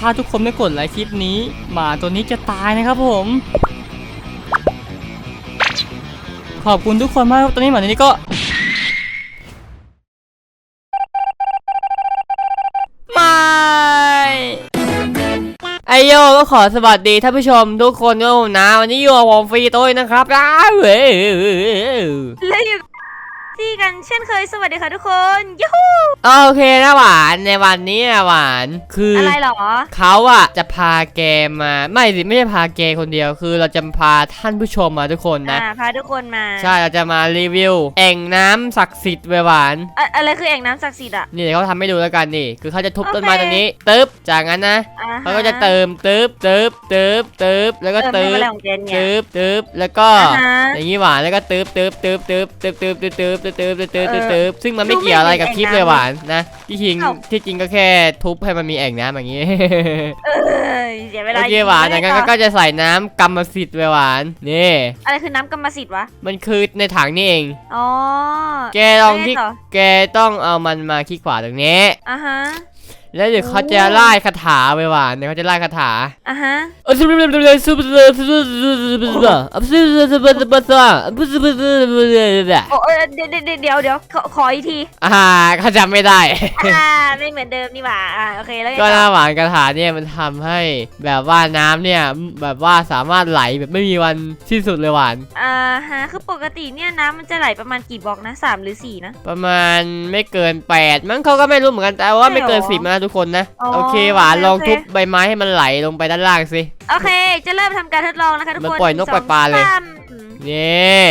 ถ้าทุกคนไม่กดไลค์คลิปนี้ หมาตัวนี้จะตายนะครับผม ขอบคุณทุกคนมากครับตอนนี้หมาตัวนี้ก็ไม่ไอโยก็ขอสวัสดีท่านผู้ชมทุกคนด้วยนะ วันนี้อยู่กับผมฟรีโต้ยนะครับอ้าเว้ย และอยู่ที่กันเช่นเคยสวัสดีค่ะทุกคนยูฮูโอเคนะหวานในวันนี้นะหวานคือออะไรเหรอ เขาอะจะพาแกมาไม่สิไม่ใช่พาแกคนเดียวคือเราจะพาท่านผู้ชมมาทุกคนนะ อ่าพาทุกคนมาใช่เราจะมารีวิวแอ่งน้ำศักดิ์สิทธิ์เวยหวาน อะอะไรคือแอ่งน้ำศักดิ์สิทธิ์อะ นี่เดี๋ยวเขาทำให้ดูแล้วกันนี่ คือเขาจะทุบโอเค ต้นไม้ตรงนี้ตึ๊บจากนั้นนะอ่ฮเขาก็จะเติมตึ๊บตึ๊บตึ๊บตึ๊บแล้วก็เติมตึ๊ให้บอะไรของแกเนี่ยตึ๊บตึ๊บแล้วก็ อ่าฮะอย่างนี้หวานแล้วก็ตึ๊บตึ๊บตึ๊บตึ๊บตึ๊บตึ๊บตึ๊บตึ๊บตึ๊บตึ๊บตึ๊บตึ๊บตึ๊บเตึ๊บซึ่งมันไม่เกี่ยวอะไรกับคลิปเลยหวานนะที่จริงเอ้า ที่จริงก็แค่ทุบให้มันมีแอ่งน้ำอย่างนี้ เออเสียเวลาโอเคหวานจากนั้นก็จะใส่น้ำกรรมสิทธิ์ไปหวานนี่อะไรคือน้ำกรรมสิทธิ์วะ มันคือในถังนี่เอง อ๋อแกลองที่ แล้วไต่แกต้องเอามันมาคลิกขวาตรงนี้ อะฮะ แล้วเดี๋ยวเขาจะไล่คาถาไปหวานเดี๋ยวเขาจะไล่คาถาอะฮะโอ้เออเดี๋ยวเดี๋ยวเดี๋ยวเดี๋ยวขอขออีกทีอ่าเขาจำไม่ได้อ่าไม่เหมือนเดิมนี่หว่าอ่าโอเคแล้วไงก็หต่น้าอหวานคาถาเนี่ยมันทำให้แบบว่าน้ำเนี่ยแบบว่าสามารถไหลแบบไม่มีวันสิ้นสุดเลยหวานอ่าฮะคือปกติเนี่ยน้ำมันจะไหลประมาณกี่บล็อกนะสามหรือสี่นะประมาณไม่เกิน8มั้งเขาก็ไม่รู้เหมือนกันแต่ว่าไม่เกินใช่หรอสิบนะทุกคนนะ อ๋อโอเคหวานลองโอเค ทุบใบไม้ให้มันไหลลงไปด้านล่างสิ โอเค จะเริ่มทำการทดลองนะคะทุกมันคนปล่อยนกสงปล่อยปลาเลยสมนี่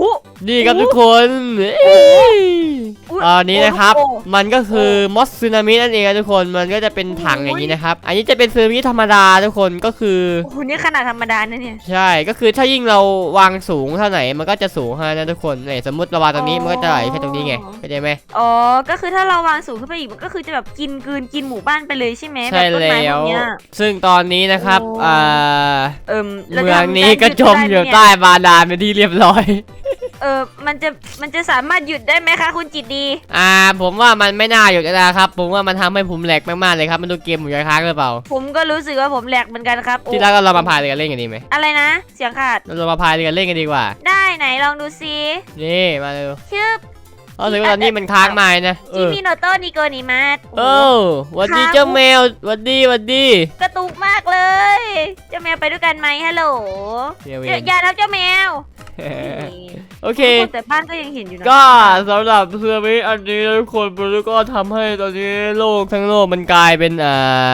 อู้นี่ครับโอ้ทุกคนเอ้ยอุ๊ ยตอนนี้นะครับ โอ้โห มันก็คือมอสซึนามินั่นเองครับทุกคน มันก็จะเป็นถังอย่างนี้นะครับ อันนี้จะเป็นซึนามิธรรมดาทุกคน ก็คือ โอ้โหนี่ขนาดธรรมดานะเนี่ย ใช่ ก็คือถ้ายิ่งเราวางสูงเท่าไหร่มันก็จะสูงเท่านั้นนะทุกคนเนี่ยสมมติเราวางตรงนี้ มันก็จะไหลแค่ตรงนี้ไง เข้าใจไหม อ๋อ ก็คือถ้าเราวางสูงขึ้นไปอีกมันก็คือจะแบบกินกลืนกินหมู่บ้านไปเลยใช่ไหมใช่แบบต้นไม้แล้พว วกเนี้ย ซึ่งตอนนี้นะครับโอ้อ่าเอิมราเมืจะองทำนี้ก็จมอยู่ได้ใต้ไหมบาดาลเป็นที่เรียบร้อย เออมันจะมันจะสามารถหยุดได้ไหมคะ คุณจิตดี อ่า ผมว่ามันไม่น่าหยุดนะครับ ผมว่ามันทำให้ผมแหลกมากๆเลยครับมันดูเกมหมูกระทะหรือเปล่า ผมก็รู้สึกว่าผมแหลกเหมือนกันครับโอ้ที่รักเรามาพายเรือกันเล่นกันดีไหมอะไรนะ เสียงขาด เรามาพายเรือกันเล่นกันดีกว่า ได้ไหนลองดูซินี่มาเร็วชื่อเอาถึงว่าตอนนี้มันค้างมานะเอจิอมิโนโตะนิโกนิมาสเออหวัดดีค้างเจ้าแมวหวัดดีหวัดดีกระตุกมากเลยเจ้าแมวไปด้วยกันไหมฮัลโหลเดี๋ยวเวอย่านอย่าทับเจ้าแมว โอเค แต่บ้านก็ยังเห็นอยู่นะก็สำหรับเรือมิอันนี้ทุกคนมันก็ทำให้ตอนนี้โลกทั้งโลกมันกลายเป็นอ่า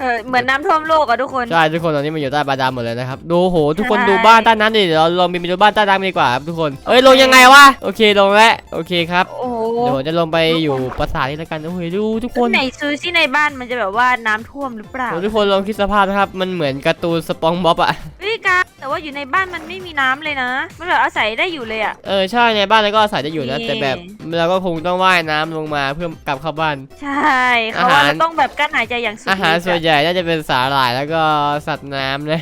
เออเหมือนน้ำท่วมโลกอะทุกคนใช่ทุกคนตอนนี้มันอยู่ใต้บาดาลหมดเลยนะครับดูโหทุกคนใช่ดูบ้านใต้น้ำดิเดี๋ยวเราลองบินไปดูบ้านใต้น้ำดีกว่าครับทุกคนเอ้ยลงยังไงวะโอเคลงแล้วโอเคครับโอ้โหเดี๋ยวผมจะลงไปอยู่ปราสาทนี้แล้วกันโอ้ยดูทุกคนไหนซื้อที่ในบ้านมันจะแบบว่าน้ำท่วมหรือเปล่าโอ้ทุกคนลองคิดสภาพนะครับมันเหมือนการ์ตูนสปองบ๊อบอะวิการ แต่ว่าอยู่ในบ้านมันไม่มีน้ำเลยนะ มันแบบอาศัยได้อยู่เลยอะเออใช่ในบ้านแล้วก็อาศัยจะอยู่นะนี่แต่แบบเราก็คงต้องว่ายน้ำลงมาเพื่อกลับเข้าบ้านใช่เขาว่าอาหารเราต้องแบบกั้นหายใจอย่างสุดอาหารฤทธิ์ส่วนอะใหญ่น่าจะเป็นสาหร่ายแล้วก็สัตว์น้ำนะ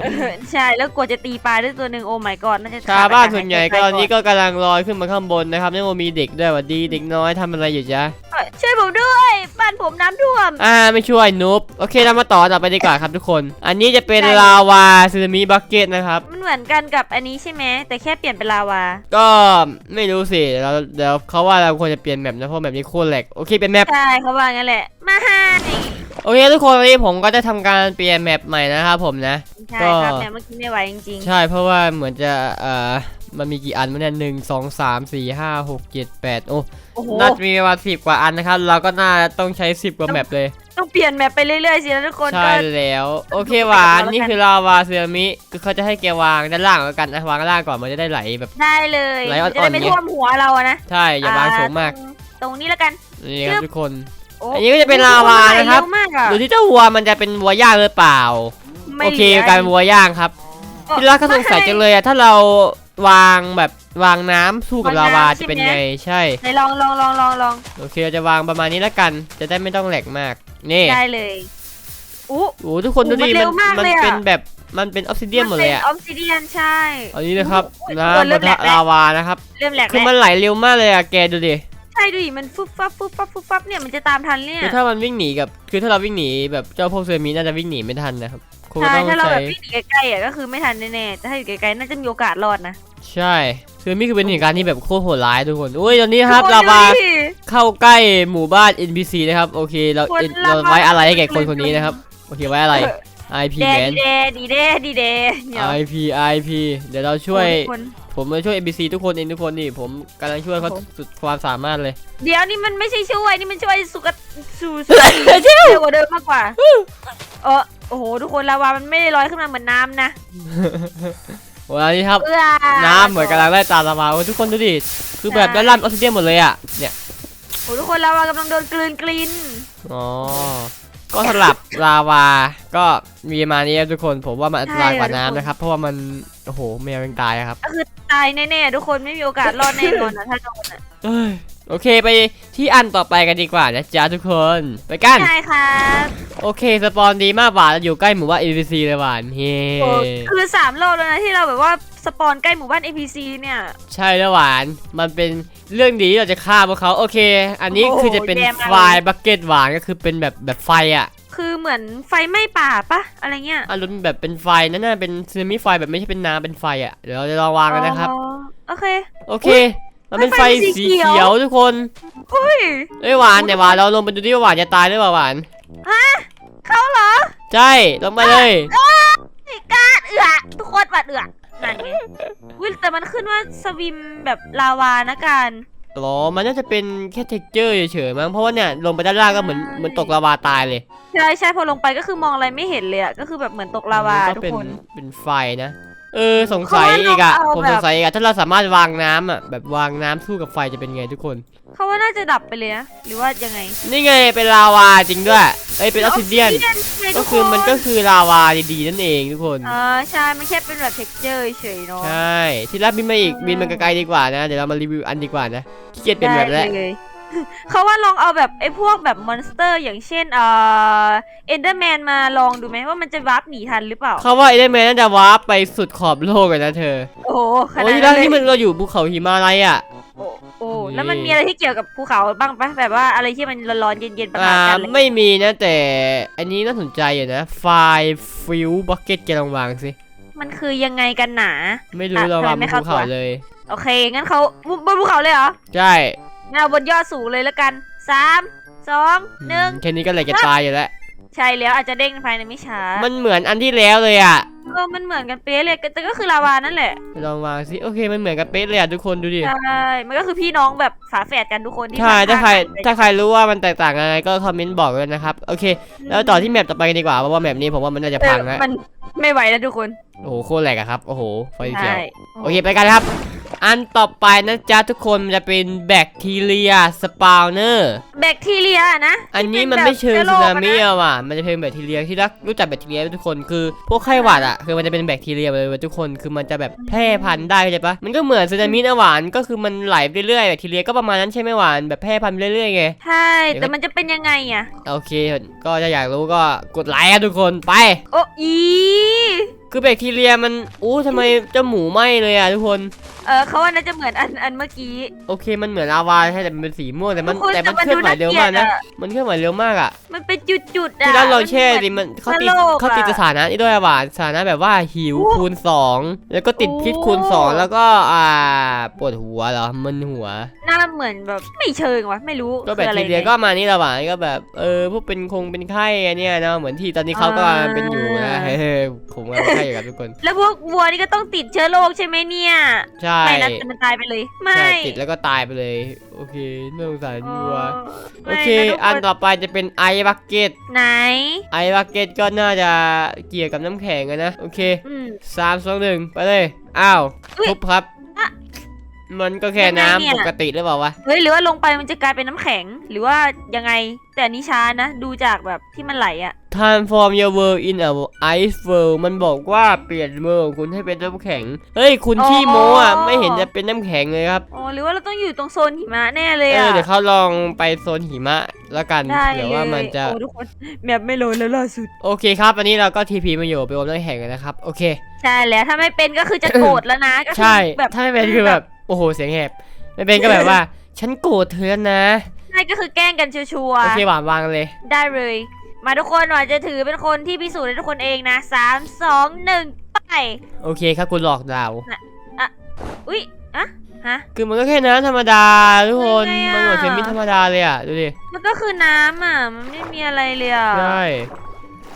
เออใช่แล้วกว่าจะตีปลาได้ตัวหนึ่งโอ้ my god น่าจะชาวบ้านส่วนใหญ่ก็ขาดตอาอนรนี้ก็กำลังลอยขึ้นมาข้างบนนะครับนี่มันมีเด็กด้วยหวัดดีเด็กน้อยทำอะไรอยู่จ๊ะเออช่วยผมด้วย บ้านผมน้ำท่วม อ่าไม่ช่วยนุ๊บโอเคเรามาต่อต่อไปดีกว่าครับทุกคน อันนี้จะเป็นได้ ลาวาซึนามิบักเก็ตนะครับ มันเหมือนกันกับอันนี้ใช่ไหมแต่แค่เปลี่ยนเป็นลาวา ก็ไม่รู้สิเราเดี๋ยวเขาว่าเราควรจะเปลี่ยนแมปนะเพราะแบบนี้โคตรแหลกโอเคเป็นแมป ใช่เขาว่างั้นแหละ มาให้โอเคทุกคนวันนี้ผมก็จะทำการเปลี่ยนแมปใหม่นะครับผมนะ ใช่ก็ครับแต่เมื่อกี้ไม่ไหวจริงใช่เพราะว่าเหมือนจะเอ่อ มันมีกี่อันวะเนี่ยหนึ่งสองสามสี่ห้าหกเจ็ดแปดโอ้ๆโอ้โหน่าจะมีประมาณสิบกว่าอันนะครับ เราก็น่าต้องใช้สิบกว่าแมปเลย ต้องเปลี่ยนแมปไปเรื่อยๆสินะทุกคนใช่ก็แล้ว โอเคดูไปหวานก่อนแล้วกันนี่คือลาวาเซรามิคือเขาจะให้แกวางด้านล่างแล้วกันนะวางด้านล่างก่อนมันจะได้ไหลแบบ ได้เลยไหลอ่อนๆจะได้ไม่เนี่ย ท่วมหัวเราอะนะใช่อย่าวางสูงมากตรงนี้แล้วกัน นี่ครับทุกคน โอ้อันนี้ก็จะเป็นลาวานะครับเร็วมากอะดูที่เจ้าวัวมันจะเป็นวัวย่างหรือเปล่า ไม่โอเคหลืกลารเป็นวัวย่างครับเออที่รักก็สงสัยจังเลยอะถ้าเรา วางแบบวางน้ำสู้กับวางลาวาน้ำจะเป็นใช่ไหมไงใช่ ไหนลองลองลองลองลองโอเคเราจะวางประมาณนี้แล้วกัน จะได้ไม่ต้องแหลกมากนี่ได้เลยอู้ โอ้ทุกคนดูดิโอ้มันเร็มันวมากมันเลยอะ เป็นแบบมันเป็นออฟซิเดียมหมดเลยอะออฟซิเดียนใช่ อันนี้นะครับโอ้ยน้ำเริ่ปะมแหลทะกแล้ว ลาวานะครับเริ่มแหลกคือแล้วมันไหลเร็วมากเลยอะแกดูดิใช่ดูดิมันฟุบฟับฟุบฟับฟุบฟับเนี่ยมันจะตามทันเนี่ยคือถ้ามันวิ่งหนีกับคือถ้าเราวิ่งหนีแบบเจ้าพวกเซอร์มีน่าจะวิ่งหนีไม่ทันนะครับ คงใช่ต้องถ้าเราใช้แบบวิ่งหนีใกล้ๆอะก็คือไม่ทันแน่ๆแต่ถ้าอยู่ไกลๆน่าจะมีโอกาสรอดนะใช่เซอร์มีคือเป็นเหตุการณ์ที่แบบโคตรโหดร้ายทุกคนอุ้ยตอนนี้ครับทุกนลาวาดูดิ เข้าใกล้หมู่บ้าน NPC นะครับโอเคเราคนเราลาวาไว้อะไรให้แก่คนคนนี้นะครับโอเคไว้อะไร IP เดแมนดีเดดีเดดีเดเดี๋ยว IP IP เดี๋ยวเราช่วยคน ผมมาช่วย NPC ทุกคนเองทุกคนนี่ผมกำลังช่วยเขาโอ้โหสุดความสามารถเลย เดี๋ยวนี่มันไม่ใช่ช่วยนี่มันช่วยสุกสูสูเร็วกว่าเดิมมากกว่า เออโอ้โหทุกคนลาวามันไม่ได้ลอยขึ้นมาเหมือนน้ำนะวันนี้ครับเอื้อน้ำเหมือนกำลังไล่ตามลาวาโอ้ยทุกคนดูดิคือแบบด้านล่างออกซิเจนหมดเลยอะเนี่ยโอ้ทุกคนลาวากำลังโดนกลืนกลินอ๋อก็สลับลาวา ก็มีประมาณนี้ครับทุกคนผมว่ามันอันตรายกว่าน้ำนะครับ เพราะว่ามันโอ้โหแมวยังตายอะครับ ก็คือ ตายแน่ๆทุกคนไม่มีโอกาสรอดแน่นอนนะถ้าโดนอะเอ้ยโอเคไปที่อันต่อไปกันดีกว่านะจ๊ะทุกคนไปกัน ใช่ครับโอเคสปอนดีมากหวานอยู่ใกล้หมู่บ้าน NPC เลยหวานเฮ้โอ้คือสามรอบแล้วนะที่เราแบบว่าสปอนใกล้หมู่บ้าน APC เนี่ย ใช่แล้วหวาน มันเป็นเรื่องดีที่เราจะฆ่าพวกเขาโอเค อันนี้โอ้โหคือจะเป็นแย่มากเลยไฟล์บักเก็ตหวานก็คือเป็นแบบแบบไฟอะ คือเหมือนไฟไหม้ป่าปะอะไรเงี้ยอารมณ์แบบเป็นไฟนั่นน่ะเป็นซึนามิไฟแบบไม่ใช่เป็นน้ำเป็นไฟอะเดี๋ยวเราจะลองวางกันนะครับอ๋อโอเค โอเค มันเป็นไฟไฟสีสีเขียวเขียวทุกคนอุ้ยเอ้ยหวานแต่หวานเราลงไปดูดิว่าหวานจะตายหรือเปล่าหวานเขาเหรอ ใช่ลงไปเลยไอ้กาดเอือทุกคนปัดเอือนั่นไงวิแต่มันขึ้นว่าสวิมแบบลาวานะการ หรอ มันน่าจะเป็นแค่เท็กเจอร์เฉยๆมั้ง เพราะว่าเนี่ยลงไปด้านล่างก็เหมือนเหมือนตกลาวาตายเลยใช่ใช่พอลงไปก็คือมองอะไรไม่เห็นเลยอะก็คือแบบเหมือนตกลาวาก็ทุกเป็นคนเป็นไฟนะ เออสงสัยอีกอะเขาว่าผมเราเอาแบบสงสัยอีกอะถ้าเราสามารถวางน้ำอะแบบวางน้ำสู้กับไฟจะเป็นไงทุกคน เขาว่าน่าจะดับไปเลยนะหรือว่ายังไงนี่ไงเป็นลาวาจริงด้วยเอ้ยเป็นออกซิเดียนไงก็ทุคือมันนก็คือลาวาดีๆนั่นเองทุกคนอ่าใช่ มันแค่เป็นแบบ texture เฉยๆเนาะใช่ที่รับบินมาอีกบินมันไกลๆดีกว่านะเดี๋ยวเรามารีวิวอันดีกว่านะขี้เกียจเป็นแบบแล้วได้เลยเขาว่าลองเอาแบบไอ้พวกแบบมอนสเตอร์ อย่างเช่นเอ่อเอนเดอร์แมนมาลองดูไหมว่ามันจะวาร์ปหนีทันหรือเปล่า เขาว่าไอเดนแมนน่าจะวาร์ปไปสุดขอบโลกเลยนะเธอ โอ้โหขนาโอ้ดยนั้แล้วนเลยนี่มันเราอยู่ภูเขาหิมาลัยอะ โอ้โอ้นี่ แล้วมันมีอะไรที่เกี่ยวกับภูเขาบ้างปะแบบว่าอะไรที่มันร้อนๆเย็นๆประอ่าทานกันเลยไม่มีนะแต่อันนี้น่าสนใจอยู่นะไฟฟิวบักเก็ตแกลองวางสิ มันคือยังไงกันหนา ไม่รู้อะเราวางทำไมบไม่นเข้าภูเขาตัว เลย โอเค งั้นเขาบนภูเขาเลยเหรอใช่งั้นเอาบนยอดสูงเลยแล้วกันสามสองหนึ่ง แค่นี้ก็เลยจะตายอยู่แล้ว ใช่แล้วอาจจะเด้งภายในไม่ช้ามันเหมือนอันที่แล้วเลยอะเออมันเหมือนกันเป๊ะเลยแต่ก็คือลาวานั่นแหละลองวางสิโอเคมันเหมือนกับเป๊ะเลยอะทุกคนดูดิใช่มันก็คือพี่น้องแบบฝาแฝดกันทุกคนที่ใช่แบบถ้าใครต่งกันถ้าใครรู้ว่ามันแตกต่างยังไงก็คอมเมนต์บอกเลยนะครับโอเค แล้วต่อที่แมปต่อไปกันดีกว่าเพราะว่าแมปนี้ผมว่ามันน่าจะเอพัองแล้วมันไม่ไหวแล้วทุกคนโอ้โหโคตรแหลกอะครับโอ้โหไฟเขียวใช่โอเคไปกันครับ อันต่อไปนะจ๊ะทุกคนมันจะเป็นแบคทีเรียสปาวเนอร์ แบคทีเรียนะอันนี้ที่มันป็ไม่เชิงแบบสึชื้อโรนาคอะมินะอะว่ะ มันจะเป็นแบคทีเรียที่รักรู้จักแบคทีเรียไหมทุกคนคือพวกไข้หวัดอะคือมันจะเป็นแบคทีเรียเลยเว้ยทุกคนคือมันจะแบบแพร่พันธุ์ได้เข้าใจปะมันก็เหมือนสึนามินะหวานก็คือมันไหลไปเรื่อยแบคทีเรียก็ประมาณนั้นใช่ไหมหวานแบบแพร่พันธุ์ไปเรื่อยๆไงใช่แต่มันจะเป็นยังไงอะโอเค ก็จะอยากรู้ก็กดไลค์ครับทุกคนไป โอ้อีคือแบคทีเรียมันอู้ทำไมเจ้าหมูไหม้เลยอะทุกคน เออเขาว่าน่าจะเหมือนอันอันเมื่อกี้ โอเคมันเหมือนลาวาใช่แต่มันเป็นสีม่วงแต่มันทุกคนแต่มันแต่มันเคลื่อนไหวเร็วมากนะดูน่าเกลียดอะ มันเคลื่อนไหวเร็วมากอะมันเป็นจุดๆอะที่ด้านเราแช่มันดิเหมือนมันเขาติดเชื้อโรคเขาติดอะสถานะนี่ด้วยอะหวานสถานะแบบว่าหิวโอ้คูณสองแล้วก็ติดโอ้พิษคูณสองแล้วก็อ่าปวดหัวเหรอมึนหัวหน้าเหมือนแบบไม่เชิงวะไม่รู้ก็แบคคืออะไรทีเรียนี่ก็มานี่ละหวานก็แบบ เออพวกเป็นคงเป็นไข้อันเนี้ยเนาะเหมือนที่ตอนนี้เขาก็อ่าเป็นอยู่นะเฮ้ยผมก็เป็นไข้อยู่กับทุกคน แล้วพวกวัวนี่ก็ต้องติดเชื้อโรคใช่ไหมเนี่ยใช่ไม่นะแต่มันตายไปเลย ไม่ใช่ติดแล้วก็ตายไปเลย โอเคน่าสงสารวัวเอโอไม่เคนะทุกอันคต่อไปจะเป็นไอบักเก็ตไหนไอบักเก็ตก็น่าจะเกี่ยวกับน้ำแข็งอะนะโอเคอืมสามสองหนึ่งไปเลยอ้าวอุ๊ยทุบครับอะ มันก็แค่ยังไงเนี่ยน้ำปกติหรือเปล่าวะ เฮ้ยหรือว่าลงไปมันจะกลายเป็นน้ำแข็งหรือว่ายังไงแต่อันนี้ช้านะดูจากแบบที่มันไหลอะ Transform your world in a ice world มันบอกว่าเปลี่ยนเมืองของคุณให้เป็นน้ำแข็ง เฮ้ยคุณขี้โม้อะไม่เห็นจะเป็นน้ำแข็งเลยครับอ๋อหรือว่าเราต้องอยู่ตรงโซนหิมะแน่เลยเออะอเดี๋ยวเขาลองไปโซนหิมะแล้วกันได้เผื่อเลยว่ามันจะ โอ้ทุกคนแมปไม่โหลดแล้วล่าสุด โอเคครับ อันนี้เราก็ทีพีมาอยู่ไปอมน้ำแข็งกันนะครับ โอเค ใช่แล้วถ้าไม่เป็นก็คือจะโกรธแล้วนะก็คือใช่แบบ ถ้าไม่เป็นคือแบบ โอ้โหเสียงแหบไม่เป็นก็แบบว่า ฉันโกรธเธอแล้วนะนายก็คือแกล้งกันชัวร์โอเคหวานวางเลย ๆได้เลย มาทุกคนหน่อยจะถือเป็นคนที่พิสูจน์ให้ทุกคนเองนะสามสองหนึ่งไปโอเคครับคุณหลอกดาวอุ๊ยอะฮะ คือมันก็แค่น้ำธรรมดาทุกคนยังไงอะ มันเหมือนเซมิธรรมดาเลยอะดูดิมันก็คือน้ำอะ มันไม่มีอะไรเลยอะ ใช่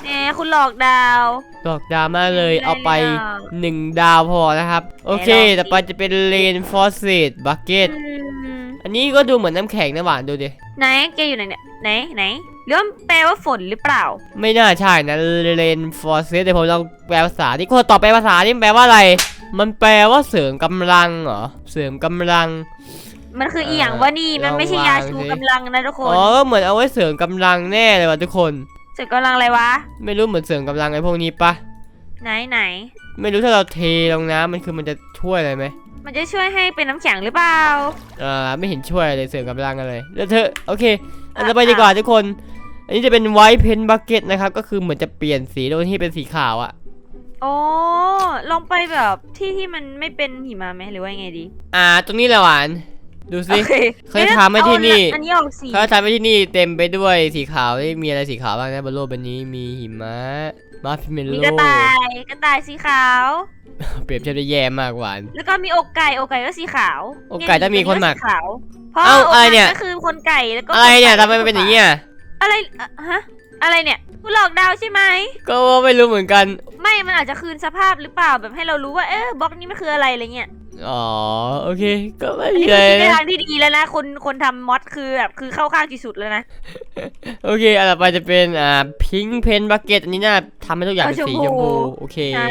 แหมคุณหลอกดาวหลอกดาวมากเลยไม่ได้เอาไปเลยอะหนึ่งดาวพอนะครับ โอเคไหนลองสิต่อไปจะเป็นเลนฟอสเซตบักเก็ตอืมอันนี้ก็ดูเหมือนน้ำแข็งนะหวานดูดิ ไหนแกอยู่ไหนเนี่ยไหนไหนหรือว่ามันแปลว่าฝนหรือเปล่า ไม่น่าใช่นะเลนฟอร์เซสเดี๋ยวผมลองแปลภาษาที่คนตอบแปลภาษานี่มันแปลว่าอะไร มันแปลว่าเสริมกำลังเหรอ เสริมกำลัง มันคือเอ่ออีหยังวะนี่มันไม่ใช่ลองยาวางชูสิ กำลังนะทุกคน อ๋อก็เหมือนเอาไว้เสริมกำลังแน่เลยว่ะทุกคนเสร็จกำลังอะไรวะ ไม่รู้เหมือนเสริมกำลังไอ้พวกนี้ปะไหนไหน ไม่รู้ถ้าเราเทลงน้ำมันคือมันจะช่วยอะไรไหมมันจะช่วยให้เป็นน้ำแข็งหรือเปล่าอ่าไม่เห็นช่วยเลยเสริมกำลังอะไรเดี๋ยวเธอะโอเค อันต่อไปอะดีกว่าทุกคน อันนี้จะเป็นไวท์เพนบักเก็ตนะครับก็คือเหมือนจะเปลี่ยนสีโดยที่เป็นสีขาวอะโอ้ลองไปแบบที่ที่มันไม่เป็นหิมะไหมหรือว่ายังไงดี อ่า ตรงนี้แหละหวาน ดูสิโอเคเคยทำไหมที่นี่เอาอันนี้ออกสีเขาทำให้ที่นี่เต็มไปด้วยสีขาวนี่มีอะไรสีขาวบ้างนะบนโลกใบนี้มีหิมะมาร์ชเมลมีโล่กระต่ายกระต่ายสีขาว เปรียบเทียบได้แย่มากหวาน แล้วก็มีอกไก่อกไก่ก็สีขาว อกไก่ต้องมีคนหมักสีขาวเพราะเอ้าอกอะไรไก่เนี่ยก็คือคนไก่แล้วก็อะไรเนี่ยกทำไมมันเป็นอย่างเงี้ยอะไรอะฮะ อะไรเนี่ยคุณหลอกดาวใช่ไหม ก็ไม่รู้เหมือนกัน ไม่มันอาจจะคืนสภาพหรือเปล่าแบบให้เรารู้ว่าเออบล็อกนี้มันคืออะไรอะไรเงี้ยอ๋อโอเค ก็ไม่อันมีนี้อะไรคือคิดในนะ ทางที่ดีแล้วนะ คนคนทำมอดคือแบบคือเข้าข้างที่สุดแล้วนะ โอเคอันต่อไปจะเป็นอ่าพิงเพนบักเก็ตอันนี้น่าทำให้ทุกอย่างเป็นเอาสีชชมมพู พูโอเค ใช่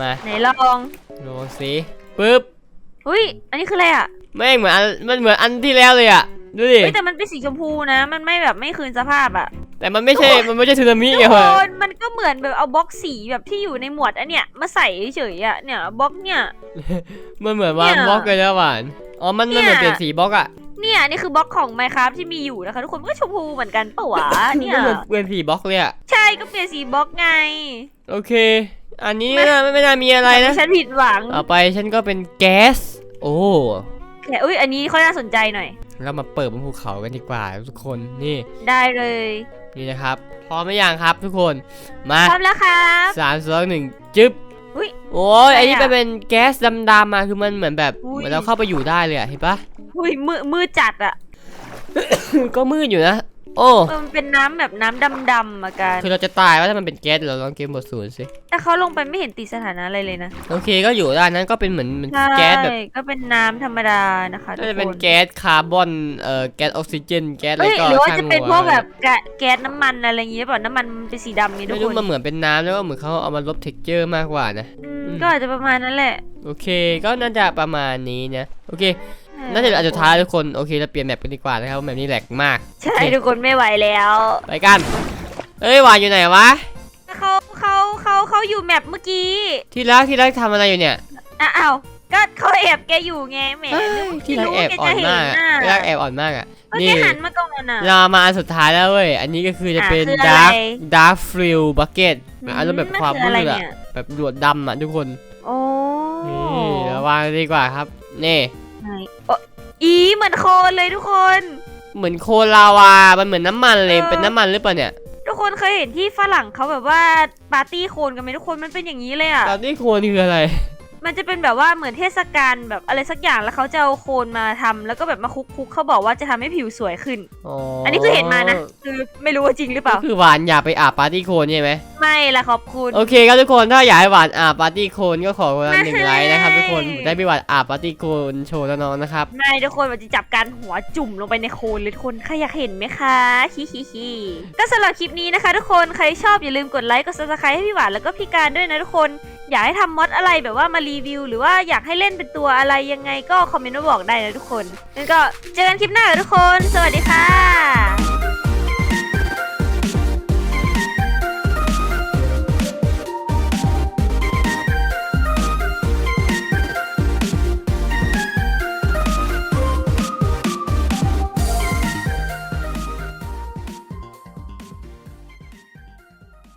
มาไหนลองลองสิปึ๊บ อุ้ยอันนี้คืออะไรอะ แม่งเหมือนอันมันเหมือนอันที่แล้วเลยอะ ดูดิ เฮ้ยแต่มันเป็นสีชมพูนะ มันไม่แบบไม่คืนสภาพอะแต่มันไม่ใช่ มันไม่ใช่สึนามิทุไงกเว้ยคนมันก็เหมือนแบบเอาบล็อกสีแบบที่อยู่ในหมวดอันเนี้ยมาใส่เฉยๆอะเนี่ยบล็อกเนี่ย มันเหมือนวางเนี่ยบล็อกเลยนะหวาน อ๋อ มันมันเหมือนเนี่ย เปลี่ยนสีบล็อกอะเนี่ยนี่คือบล็อกของ Minecraft ที่มีอยู่นะคะทุกคนมันก็ชมพูเหมือนกันปะวะเนี่ย มันเหมือนเปลี่ยนสีบล็อกเลยอะใช่ก็เปลี่ยนสีบล็อกไงโอเค อันนี้ไม่น่าไม่น่ามีอะไรนะ ฉันผิดหวังต่อไปฉันก็เป็นแก๊ส โอ้แค่อุ้ยอันนี้เขาน่าสนใจหน่อย เรามาเปิดบนภูเขากันดีกว่าทุกคนนี่ได้เลยนี่นะครับพร้อมไหมยังครับ ทุกคนมาพร้อมแล้วครับสามสองหนึ่งจึ๊บอุ๊ยโอ้ยอะไรอันนี้อะมันเป็นแก๊สดำๆมาคือมันเหมือนแบบอุ๊ยเหมือนเราเข้าไปอยู่ได้เลยอะเห็นปะอุ้ยมือมือจัดอะก็มืดอยู่นะ โอ้เออมันเป็นน้ำแบบน้ำดำๆมากันคือเราจะตายว่าถ้ามันเป็นแก๊สเดี๋ยวเราลองเกมบทศูนย์สิแต่เขาลงไปไม่เห็นติดสถานะอะไรเลยนะโอเคก็อยู่ด้านนั้นก็เป็นเหมือนเหมือนใช่แก๊สแบบก็เป็นน้ำธรรมดานะคะทุน่ากจะคเป็นนแก๊สคาร์บอนเอ่อแก๊สออกซิเจนแก๊สอะไรเอ้ยก็หรือว่าช่างจะเป็นหัพวกแบบแกะแก๊สน้ำมันอะไรอย่างเงี้ยแบบน้ำมันเป็นสีดำนี่ทุไม่กรู้คนมันเหมือนเป็นน้ำแล้วก็เหมือนเขาเอามาลบเท็กเจอร์มากกว่านะ อืมอืมก็อาจจะประมาณนั้นแหละ โอเค ก็น่าจะประมาณนี้นะ โอเค น่าจะเหลืออันสุดท้ายทุกคนโอเคเราเปลี่ยนแมปกันดีกว่านะครับแบบนี้แหลกมาก ใช่ทุกคนไม่ไหวแล้วไปกันเอ้ยหวานอยู่ไหนวะเขาเขาเขาเขาอยู่แมปเมื่อกี้ที่รักที่รักทำอะไรอยู่เนี่ยอะอ้าวก็เขาแอบแกอยู่ไงแหมเอ้ยที่รักแอบอ่อนมากอะที่รักแอบอ่อนมากอะเมื่อนี่กี้หันมาก่อนอะเรามาอันสุดท้ายแล้วเว้ยอันนี้ก็คือจะเป็นอะคืออะไรดาร์กดาร์กฟิลบักเก็ตอารมณ์แบบอืความนมืคืออะไรดอะเนี่ยแบบดวดดำอะทุกคนโอ้นี่ระวังดีกว่าครับนี่ไหน โอะอีเหมือนโคลนเลยทุกคน เหมือนโคลาวา มันเหมือนน้ำมันเลย เออ เป็นน้ำมันหรือเปล่าเนี่ย ทุกคนเคยเห็นที่ฝรั่งเขาแบบว่าปาร์ตี้โคลนกันไหมทุกคนมันเป็นอย่างนี้เลยอะ ตอนนี้โคลนคืออะไร มันจะเป็นแบบว่าเหมือนเทศกาลแบบอะไรสักอย่างแล้วเขาจะเอาโคลนมาทำแล้วก็แบบมาคลุกๆเขาบอกว่าจะทำให้ผิวสวยขึ้นอ๋ออัอันนี้คือเห็นมานะคือไม่รู้ว่าจริงหรือเปล่าก็คือหวานอยากไปอาบปาร์ตี้โคลนใช่ไหมไม่ละขอบคุณโอเคครับทุกคนถ้าอยากให้หวานอาบปาร์ตี้โคลนก็ขอคนละหนึ่งไม่ไลค์นะครับทุกคนให้ได้ไปหวานอาบปาร์ตี้โคลนโชว์น้องๆนะครับไม่ทุกคนมันจะจับการหัวจุ่มลงไปในโคลนเลยทุกคนใครอยากเห็นไหมคะฮิฮิฮิก็สำหรับคลิปนี้นะคะ ทุกคนใครชอบอย่าลืมกดไลค์กดซับสไครต์ให้พี่หวานแล้วก็พี่การด้วยนะทุกคน อยากให้ทำมอดอะไรแบบว่ามารีวิว หรือว่าอยากให้เล่นเป็นตัวอะไรยังไงก็คอมเมนต์มาบอกได้นะทุกคนงั้นก็เจอกันคลิปหน้าค่ะทุกคน สวัสดีค่ะ